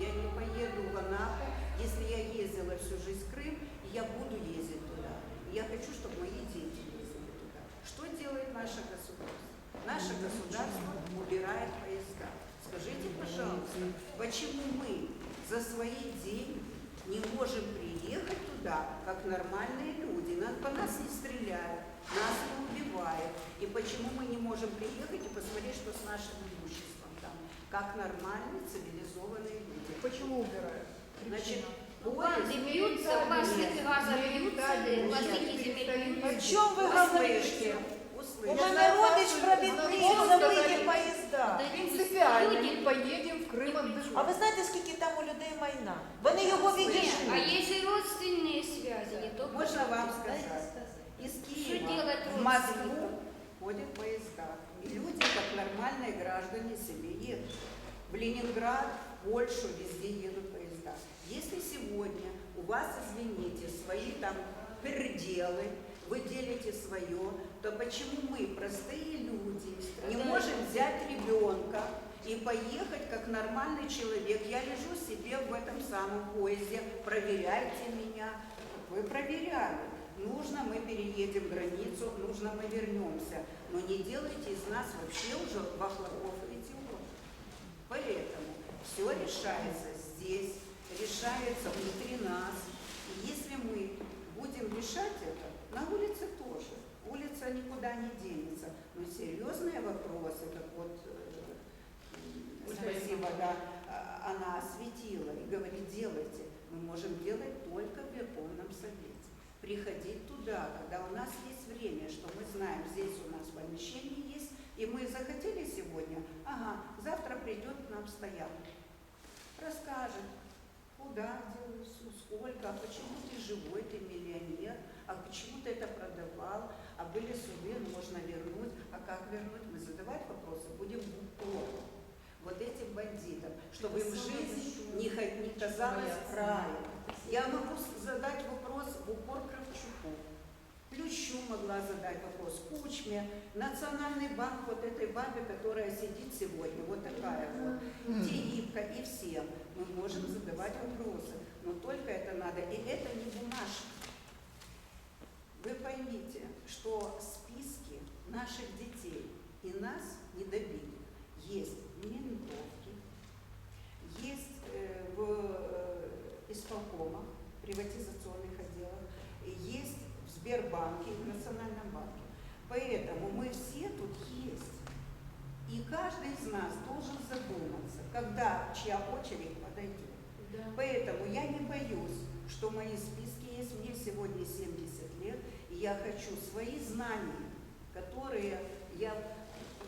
Я не поеду в Анапу, если я ездила всю жизнь в Крым, я буду ездить туда. Я хочу, чтобы мои дети ездили туда. Что делает наше государство? Наше государство убирает поезда. Скажите, пожалуйста, почему мы за свои деньги не можем приехать туда, как нормальные люди? Нас, по нас не стреляют, нас не убивают. И почему мы не можем приехать и посмотреть, что с нашим имуществом там? Как нормальные, цивилизованные люди. Почему убирают? Значит, Банды поезд... бьются, у вас газа бьются, у вас такие земельные О бьются. чем вы говорите? У Услышьте. мене родич провідник забиті поїзда. Да Принципіально люди- ми поїдемо в Крим віддихати. А ви знаєте, скільки там у людей майна? Вони його Нет, а відійшли. есть и родственные связи, не только... Можно вам сказать? Из Что Киева делать в Москву родственникам? ходят поезда. И люди, как нормальные граждане, себе едут. В Ленинград, в Польшу, везде едут поезда. Если сегодня у вас, извините, свои там переделы, вы делите свое, то почему мы, простые люди, не можем взять ребенка и поехать как нормальный человек? Я лежу себе в этом самом поезде, проверяйте меня. Вы проверяли. Нужно, мы переедем границу, нужно, мы вернемся. Но не делайте из нас вообще уже бахлаков и идиотов. Поэтому все решается здесь, решается внутри нас. И если мы будем решать это, на улице тоже. Улица никуда не денется. Но серьезные вопросы, как вот э, спасибо, да, а, она осветила и говорит, делайте. Мы можем делать только в Верховном Совете. Приходить туда, когда у нас есть время, что мы знаем, здесь у нас помещение есть, и мы захотели сегодня, ага, завтра придет к нам стоянка, расскажет, куда всю, сколько, а почему ты живой, ты миллионер, а почему ты это продавал, а были суды, можно вернуть, а как вернуть, мы задавать вопросы будем в упор вот этим бандитам, чтобы им жизнь не, не казалась раем. Я могу задать вопрос в упор Кравчуку. Плющу могла задать вопрос, Кучме, Национальный банк вот этой бабе, которая сидит сегодня, вот такая вот, Тиипка и всем. Мы можем задавать вопросы, но только это надо. И это не бумажка. Вы поймите, что списки наших детей и нас не добили. Есть в ментовке, есть э, в э, исполкомах, приватизационных отделах, и есть в Сбербанке, в Национальном банке. Поэтому мы все тут есть. И каждый из нас должен задуматься, когда чья очередь подойдет. Поэтому я не боюсь, что мои списки есть. Мне сегодня 70 лет, и я хочу свои знания, которые я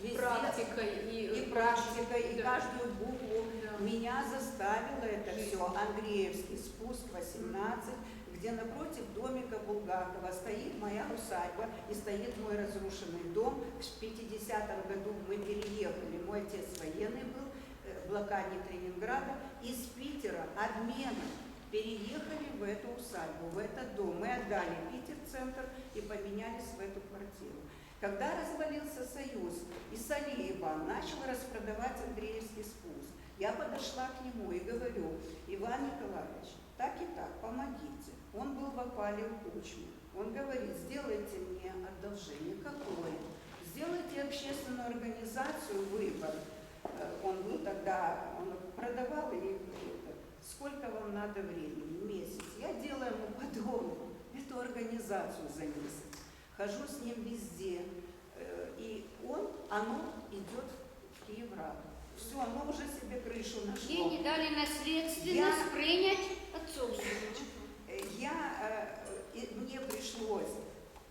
везде... практикой и, И практика, и Да. каждую букву. Да. Меня заставило это Жизнь. все. Андреевский спуск 18, где напротив домика Булгакова стоит моя усадьба и стоит мой разрушенный дом. В 50-м году мы переехали, мой отец военный был, э, блокадник Ленинграда, из Питера обменом переехали в эту усадьбу, в этот дом. Мы отдали Питер-центр и поменялись в эту квартиру. Когда развалился Союз, и Сали Иван начал распродавать Андреевский спуск, я подошла к нему и говорю, Иван Николаевич, так и так, помогите. Он был в опале у Кучмы. Он говорит, сделайте мне одолжение. Какое? Сделайте общественную организацию «Выбор». Э, Он был тогда, он продавал и сколько вам надо времени? Месяц. Я делаю ему подобную, эту организацию за месяц. Хожу с ним везде. э, И он, оно идет в Киеврад. Все, оно уже себе крышу Ей нашло. не дали наследственно Я- принять отцовство. Э, Я, э, мне пришлось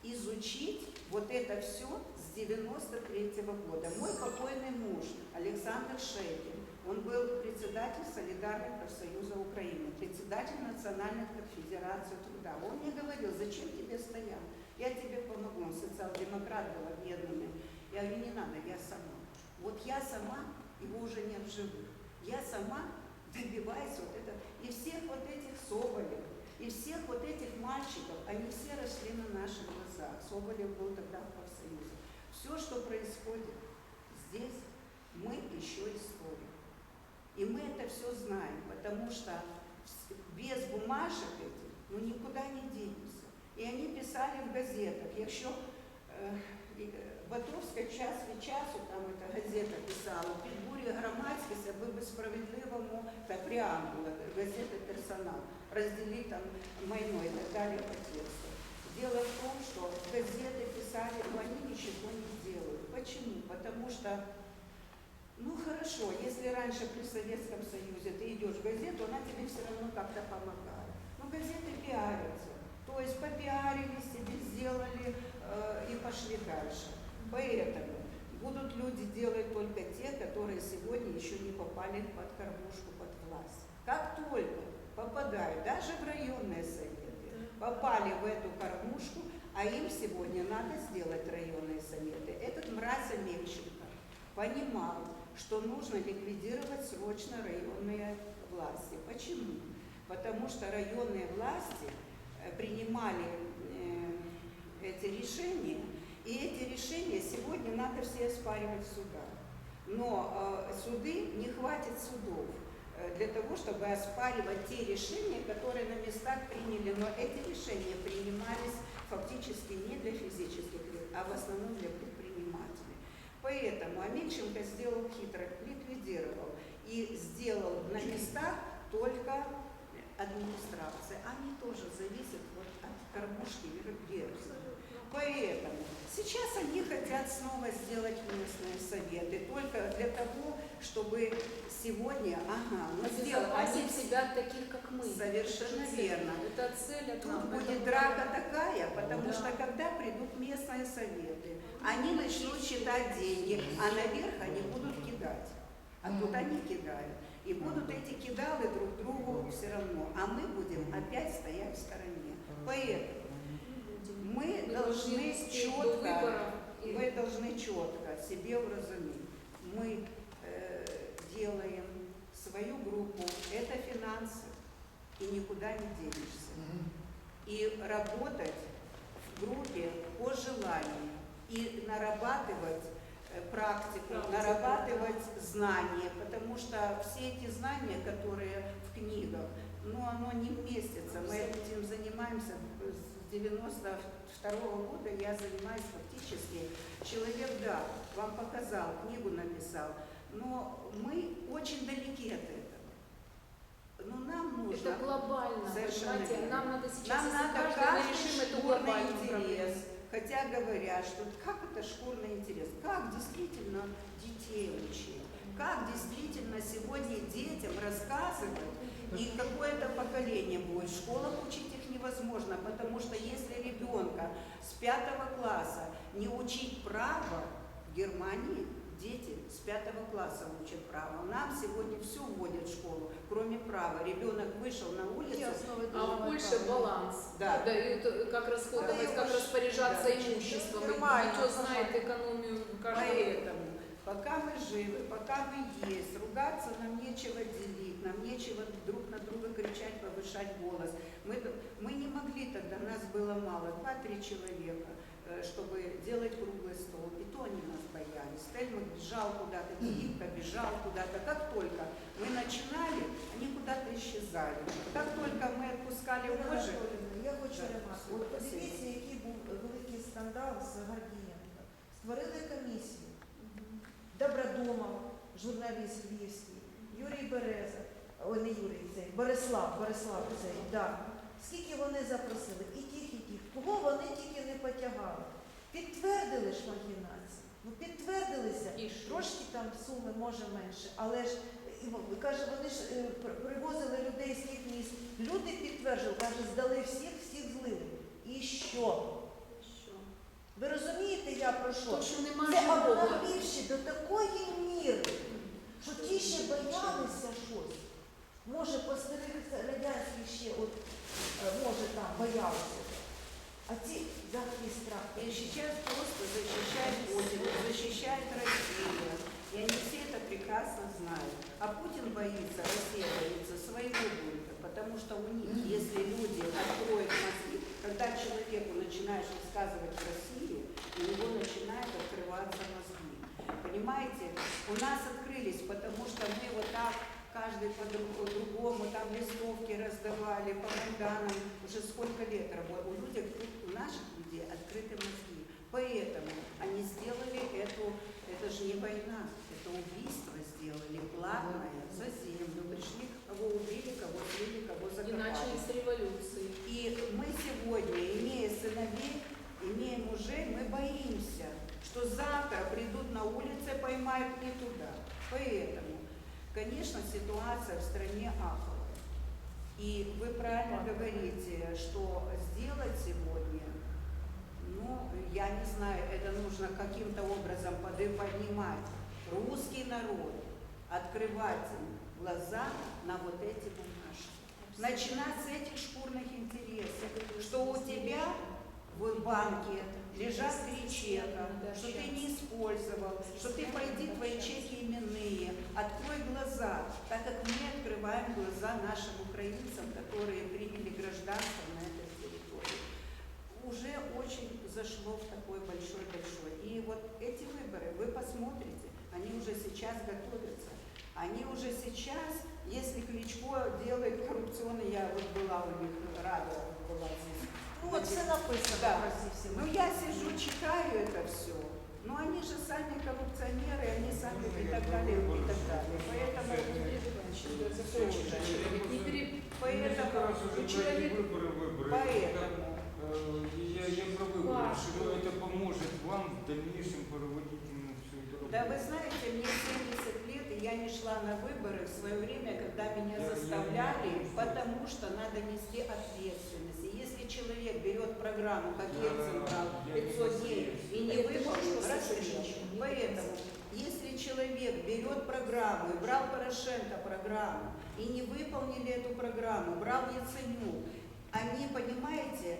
изучить вот это все с 93 года. Мой покойный муж Александр Шейкин, он был председатель Солидарных профсоюза Украины, председатель Национальной конфедерации труда. Он мне говорил, зачем тебе стоял? Я тебе помогу. Он социал-демократ был бедными. Я говорю, не надо, я сама. Вот я сама, его уже нет в живых. Я сама добиваюсь вот этого. И всех вот этих Соболев, и всех вот этих мальчиков, они все росли на наших глазах. Соболев был тогда в профсоюзе. Все, что происходит здесь, мы еще история. И мы это все знаем, потому что с- без бумажек этих ну никуда не денемся. И они писали в газетах, якщо е, і, е, Батовська час від часу, там эта газета писала, підбурює громадськість, аби би справедливому та преамбула газети персонал, розділити там майно і так далі по тексту. Дело в том, что газеты писали, но они ничего не делают. Почему? Потому что ну хорошо, если раньше при Советском Союзе ты идешь в газету, она тебе все равно как-то помогает. Но газеты пиарятся. То есть попиарили себе, сделали э, и пошли дальше. Поэтому будут люди делать только те, которые сегодня еще не попали под кормушку, под власть. Как только попадают, даже в районные советы, попали в эту кормушку, а им сегодня надо сделать районные советы. Этот мразь Амельченко понимал, что нужно ликвидировать срочно районные власти. Почему? Потому что районные власти э, принимали э, эти решения, и эти решения сегодня надо все оспаривать в судах. Но э, суды, не хватит судов для того, чтобы оспаривать те решения, которые на местах приняли. Но эти решения принимались фактически не для физических лиц, а в основном для предпринимателей. Поэтому Амельченко сделал хитро, ликвидировал и сделал на местах только администрация. Они тоже зависят вот от кормушки вверх. Поэтому сейчас они хотят снова сделать местные советы только для того, чтобы сегодня, ага, мы сделали, они себя таких, как мы. Совершенно Это верно. Это цель одна. Тут будет драка такая, потому Да. что когда придут местные советы, они начнут считать деньги, а наверх они будут кидать. А тут они кидают. И будут эти кидалы друг другу все равно. А мы будем опять стоять в стороне. Поэтому мы должны четко, мы должны четко себе уразуметь. Мы э, делаем свою группу, это финансы, и никуда не денешься. И работать в группе по желанию, и нарабатывать э, практику, нарабатывать знания, потому что все эти знания, которые в книгах, ну, оно не вместится. Мы этим занимаемся с 92 года, я занимаюсь фактически. Человек, да, вам показал, книгу написал, но мы очень далеки от этого. Но нам нужно... Это глобально. Совершенно понимаете? Нам надо сейчас, Нам надо каждый каждый шкурный интерес. проблему. Хотя говорят, что как это шкурный интерес? Как действительно детей учить? Как действительно сегодня детям рассказывать? И какое-то поколение будет. В школах учить их невозможно, потому что если ребенка с пятого класса не учить право, в Германии дети с пятого класса учат право. Нам сегодня все вводят в школу, кроме права. Ребенок вышел на улицу, А в Польше баланс. Да. Да, и это как расходовать, Да. как распоряжаться Да. имуществом. Кто знает экономию каждого. Поэтому, пока мы живы, пока мы есть, ругаться нам нечего делить, нам нечего друг на друга кричать, повышать голос. Мы, мы не могли тогда, нас было мало, два-три человека, чтобы делать круглый стол. И то они нас боялись. Стельмах бежал куда-то, Киевка бежал куда-то. Как только мы начинали, они куда-то исчезали. Как только мы отпускали Ольга вожжи, Анатоліївна, Я хочу Так, ремарку. все, От спасибо. подивіться, який був великий скандал з Гордієнко. Створили комісію. Добродомов, журналіст львівський, Юрій Береза, ой, не Юрій цей, Борислав, Борислав цей, да. Скільки вони запросили? І тих, і тих. Кого вони тільки не потягали. Підтвердили ж махінації. Ну підтвердилися. І? Трошки там суми може менше, але ж каже, вони ж е, привозили людей з тих міст. Люди підтверджували, каже, здали всіх, всіх злили. І що? Ви розумієте, я про що? То, що нема Це обнаглівши до такої міри, що ті ще боялися щось. Може, по старих радянських ще от, може там боялися. А ці взагалі страх. И сейчас просто защищает Путин, защищает Россию. И они все это прекрасно знают. А Путин боится, Россия боится своего бунта, потому что у них, если люди откроют мозги, когда человеку начинаешь рассказывать в России, у него начинают открываться мозги. Понимаете, у нас открылись, потому что мы вот так каждый по-другому, там листовки раздавали по Майданам, уже сколько лет работают. У людей, у наших людей открыты мозги. Поэтому они сделали эту, это же не война, это убийство сделали, платное, за землю. Пришли, кого убили, кого слили, кого И закопали. начали с революции. И мы сегодня, имея сыновей, имея мужей, мы боимся, что завтра придут на улице, поймают не туда. Поэтому, конечно, ситуация в стране аховая. И вы правильно говорите, что сделать сегодня, ну, я не знаю, это нужно каким-то образом поднимать русский народ, открывать им глаза на вот эти бумажки. Начинать с этих шкурных интересов, что у тебя в банке лежат три чека, что ты не использовал, что ты пойди твои чеки именные, открой глаза, так как мы открываем глаза нашим украинцам, которые приняли гражданство на этой территории. Уже очень зашло в такой большой-большой. И вот эти выборы, вы посмотрите, они уже сейчас готовятся. Они уже сейчас, если Кличко делает коррупционный, я вот была у них, рада была здесь. Ну, вот все написано Да. про ці всі Ну я сижу, читаю это все. Но они же сами коррупционеры, они сами и так далее, и так далее. Поэтому Поэтому человека- выборы, выборы. Поэтому. Э, Я, я про выборы, что это поможет вам в дальнейшем проводить именно всю эту работу. Да вы знаете, мне 70 лет, и я не шла на выборы в свое время, когда меня Я- я заставляли, потому что надо нести ответственность. И если человек берет программу, как Я- брал, я не 500 дней и не выполнил, слушать? Поэтому, если человек берет программу, и брал Порошенко программу, и не выполнили эту программу, брал Яценюк, они, понимаете,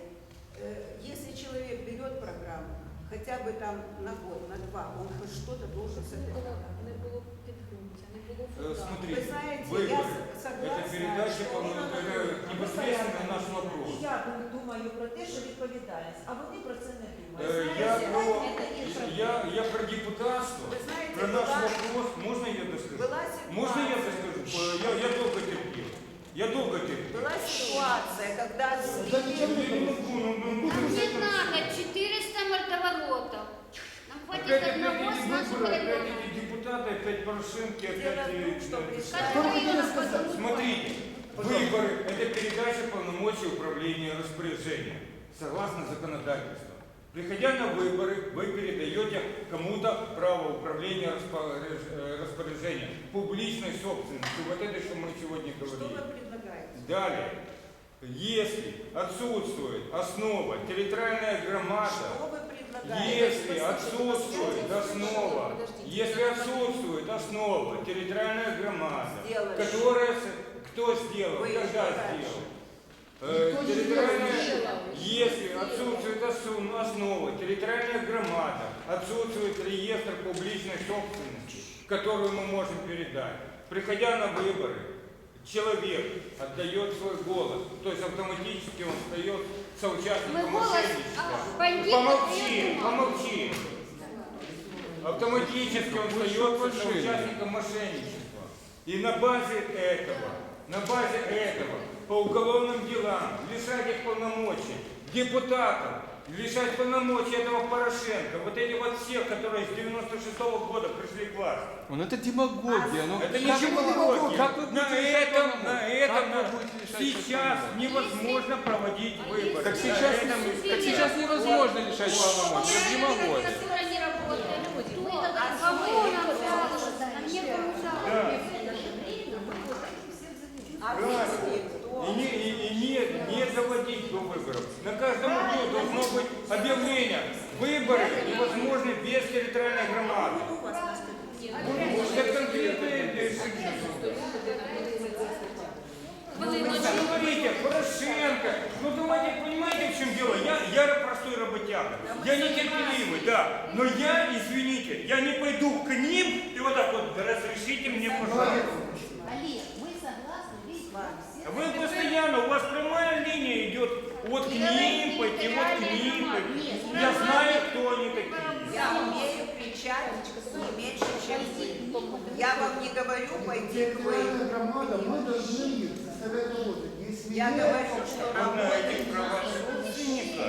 э, если человек берет программу, хотя бы там на год, на два, он хоть что-то должен с Не этой було, программой. не було підґрунтя, не було Э, фундаменту. Смотрите, Вы знаете, выборы. я с- согласна, Это передача, что- по-моему, это непосредственно наш вопрос. І я думаю про те, що відповідальність, а вони про це не думають. Э, Знаєте, Я про, це їх я, я про депутатство, Вы знаете, про наш была, вопрос. Можно я доскажу? была ситуация, Можно я доскажу? Э, Я, я долго терпел. Я долго терпел. была ситуация, когда Я сбили- не могу, ну, ну, ну, Нам ну, не это надо всё. 400 мордоворотов. Нам хватит Опять, опять одного эти с нашего выборы, опять района. депутаты, опять Порошенко, Дело опять... в том, что пришла- Каждый район по одному Смотрите, выборы – это передача полномочий управления распоряжения, согласно законодательству. Приходя на выборы, вы передаете кому-то право управления э, распоряжения, публичной собственностью. Вот это, что мы сегодня Что вы говорили. предлагаете? Далее, если отсутствует основа, территориальная громада, Что вы? Если отсутствует основа, если отсутствует основа, территориальная громада, Сделали. которая кто сделал, Вы когда сделал? Э, Никто не территориальная- сделал. если отсутствует осу- основа, территориальная громада, отсутствует реестр публичной собственности, которую мы можем передать. Приходя на выборы, человек отдает свой голос, то есть автоматически он стает Мы соучастником голос мошенничества. а, Помолчи, помолчи. Автоматически он остается соучастником мошенничества. И на базе этого, на базе этого, по уголовным делам, лишать их полномочий, депутатов, лишать полномочий этого Порошенко, вот эти вот всех, которые с 96 года пришли к власти. Ну это демагогия. Ну, Это как ничего демагогия. Как вы на этом, на этом Как вы сейчас невозможно проводить выборы. Так сейчас, этом- так сейчас невозможно решать полномочия. Это демагогия. Прокуратура не работает. Кто? А Кому что нам это? жаловаться? Нам некому жаловаться. Да. А Правильно. вы кто? И не, и, и не, не доводить до выборов. На каждом углу должно быть объявление. Выборы невозможны без территориальной громады. Это конкретные шаги. Вы говорите, Порошенко? Ну давайте, понимаете, в чем дело? Я, я простой работяга. Я нетерпеливый, да. Но я, извините, я не пойду к ним и вот так вот, «Да разрешите мне, пожалуйста. Олег, мы согласны, все Вы постоянно, у вас прямая линия идет от к ним, пойти, вот к ним, пойти. Я знаю, кто они такие. Я умею кричать не меньше, чем вы. Я вам не говорю пойти к Территориальная вы. громада, мы должны составлять работу. Если Я нет, говорю, что Как на работать этих правах собственника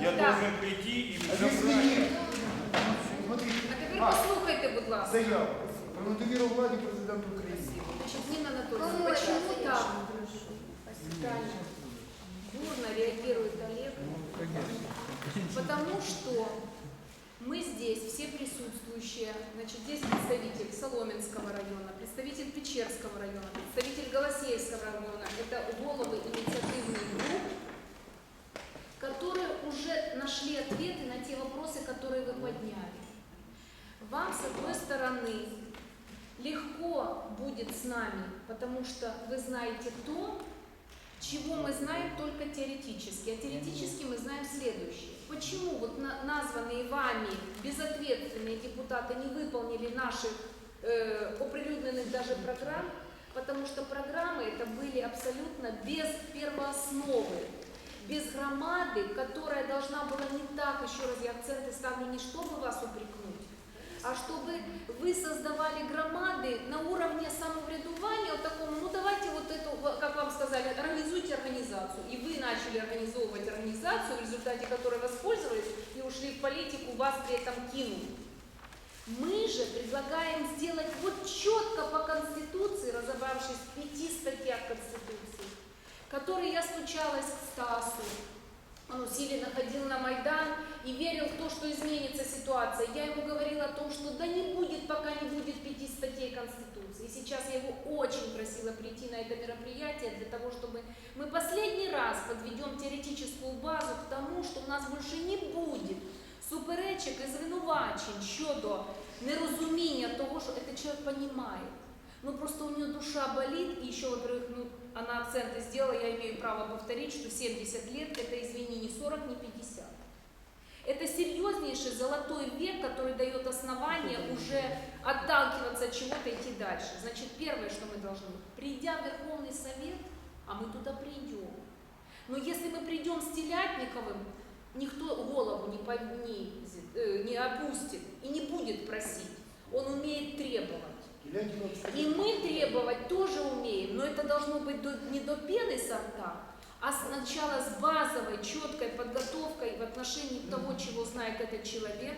я Да. должен прийти и а если забрать. нет, смотрите, А тепер а, послухайте, будь ласка. заяву про недовіру владі президента України. Значит, Нина Анатольевна, Кому это почему ответишь? так Правильно. бурно реагирует Олег? Потому что мы здесь, все присутствующие, значит, здесь представитель Соломенского района, представитель Печерского района, представитель Голосеевского района, это головы инициативных групп, которые уже нашли ответы на те вопросы, которые вы подняли. Вам, с одной стороны, легко будет с нами, потому что вы знаете то, чего мы знаем только теоретически. А теоретически мы знаем следующее. Почему вот на- названные вами безответственные депутаты не выполнили наших э, оприлюдненных даже программ? Потому что программы это были абсолютно без первоосновы, без громады, которая должна была не так, еще раз я акценты ставлю, не чтобы вас упрекнуть, а чтобы вы создавали громады на уровне самовредування, вот такому, ну давайте вот эту, как вам сказали, организуйте организацию. И вы начали организовывать организацию, в результате которой воспользовались и ушли в политику, вас при этом кинули. Мы же предлагаем сделать вот четко по Конституции, разобравшись в пяти статьях Конституции, которые я стучалась к Стасу, он усиленно ходил на Майдан и верил в то, что изменится ситуация. Я ему говорила о том, что да не будет, пока не будет пяти статей Конституции. И сейчас я его очень просила прийти на это мероприятие для того, чтобы мы последний раз подведем теоретическую базу к тому, що у нас більше не буде суперечок і звинувачень щодо нерозуміння того, що этот человек понимает. Ну просто у нее душа болит, и еще, во-первых, ну, она акценты сделала, я имею право повторить, что 70 лет это, извини, не 40, не 50. Это серьезнейший золотой век, который дает основание уже отталкиваться от чего-то, идти дальше. Значит, первое, что мы должны, придя в Верховный Совет, а мы туда придем. Но если мы придем с Телятниковым, никто голову не, понизит, э, не опустит и не будет просить. Он умеет требовать. Телятников, кстати, И мы требовать тоже умеем, но это должно быть до- не до пены со рта, а сначала с базовой, четкой подготовкой в отношении того, чего знает этот человек,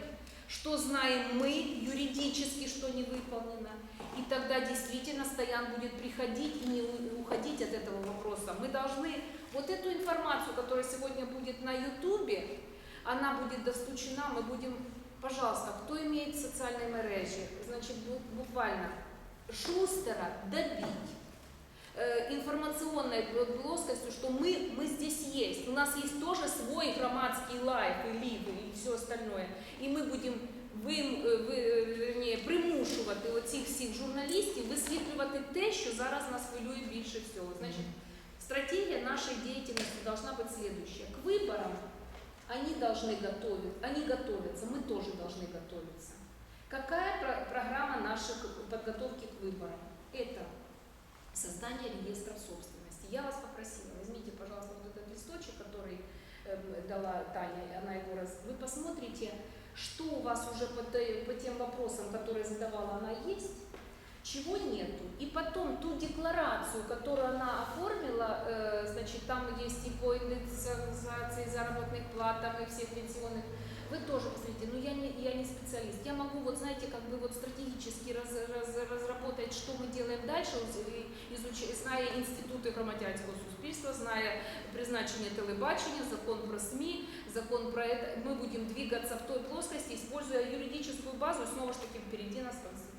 что знаем мы юридически, что не выполнено. И тогда действительно Стоян будет приходить и не уходить от этого вопроса. Мы должны вот эту информацию, которая сегодня будет на Ютубе, она будет достучена, мы будем, пожалуйста, кто имеет социальные мережи, значит, бу- буквально шустера добить э, информационной пл- плоскостью, что мы, мы здесь есть. У нас есть тоже свой громадский лайф и лив и все остальное. І ми будемо вим, е, ви, е, верніше, примушувати оцих всіх журналістів висвітлювати те, що зараз нас хвилює більше всього. Значить, стратегия нашей деятельности должна быть следующая. К выборам они должны готовить, они готовятся, мы тоже должны готовиться. Какая про- программа нашей подготовки к выборам? Это создание реестров собственности. Я вас попросила, возьмите, пожалуйста, вот этот листочек, который эм, дала Таня, она его раз... Вы посмотрите, что у вас уже по, по тем вопросам, которые задавала она, есть, чего нету. И потом ту декларацию, которую она оформила, э, значит, там есть и по индексации заработных плат, там и всех пенсионных, вы тоже посмотрите, ну я не, я не специалист, я могу вот, знаете, как бы вот стратегически раз, раз- разработать, что мы делаем дальше, изуч... зная інститути громадянського суспільства, зная призначення телебачення, закон про СМИ, закон про это, мы будем двигаться в той плоскости, используя юридическую базу, снова ж таки впереди нас Конституция.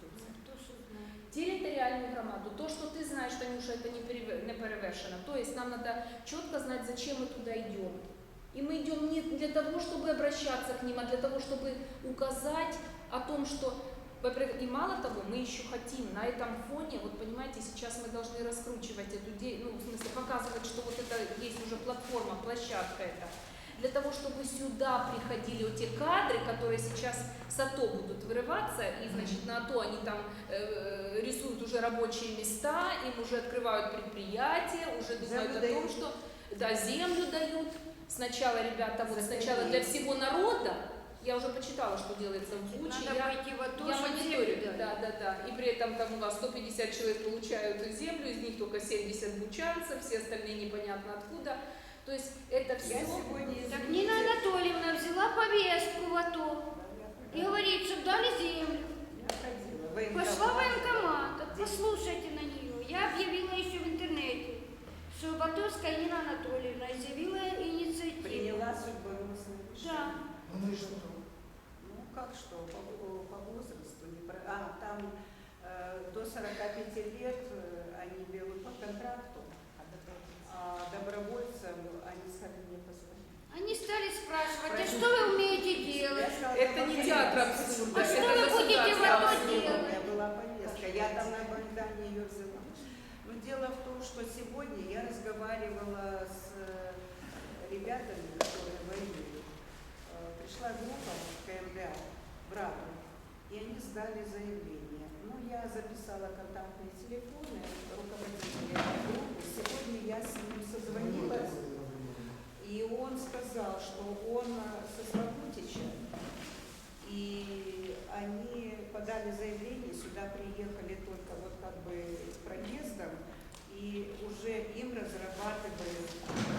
Территориальную громаду. То, что ты знаешь, Танюша, это не перевершено. То есть нам надо четко знать, зачем мы туда идем. И мы идем не для того, чтобы обращаться к ним, а для того, чтобы указать о том, что во-первых, и мало того, мы еще хотим на этом фоне, вот понимаете, сейчас мы должны раскручивать эту идею, ну, в смысле, показывать, что вот это есть уже платформа, площадка это, для того, чтобы сюда приходили вот те кадры, которые сейчас с АТО будут вырываться, и, значит, на АТО они там э, рисуют уже рабочие места, им уже открывают предприятия, уже думают Землю о том, дают. что, да, землю дают, сначала, ребята, вот сначала для всего народа, Я уже почитала, что делается в Буче. Надо Я, пойти в АТО, я мониторю, да, да, да. И при этом там у вас 150 человек получают землю, из них только 70 бучанцев, все остальные непонятно откуда. То есть это все... Я сегодня, Так Нина Анатольевна взяла повестку в АТО и говорит, чтобы дали землю. Пошла в военкомат. послушайте на нее. Я объявила еще в интернете, что Батовская Нина Анатольевна изъявила Ну и что? Ну как что, по, по возрасту не про... А, там э, до 45 лет э, они берут по контракту, а добровольцам они стали мне позвонить. Они стали спрашивать, а Спросите. что вы умеете делать? Сказала, Это не театр абсурда, А что это вы будете в абсурда. делать? У меня была повестка, я там на Майдане ее взяла. Но дело в том, что сегодня я разговаривала с э, ребятами, которые воюют. Пришла группа КМДА в Раду, и они сдали заявление. Ну, я записала контактные телефоны руководителя группы. Сегодня я с ним созвонилась, и он сказал, что он со Славутича, и они подали заявление, сюда приехали только вот как бы проездом, и уже им разрабатывают,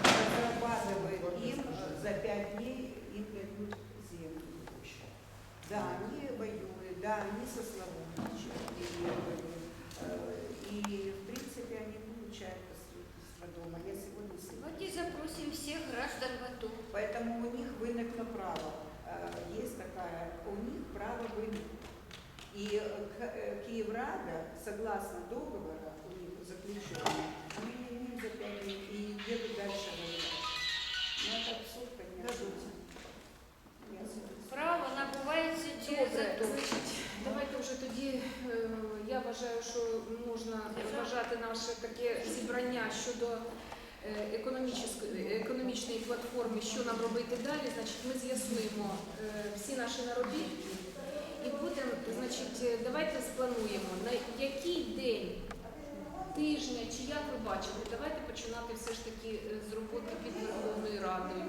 разрабатывают им за пять дней. Да, они воюют, да, они со Славутича приехали, э, и в принципе они получают строительство дома. Я сегодня Давайте запросим всех граждан в АТО. Поэтому у них выникло право. Э, Есть такая, у них право вынуть. И э, Киеврада, согласно договора у них заключенного, они не имеют за пять дней и едут дальше воевать. Ну это абсурд, конечно. Тоді. е, Я вважаю, що можна вважати наше таке зібрання щодо е, економічної, платформи, що нам робити далі. Значить, ми з'ясуємо е, всі наші наробітки і будемо, значить, давайте сплануємо на який день тижня чи як ви бачите, давайте починати все ж таки з роботи під Верховною Радою.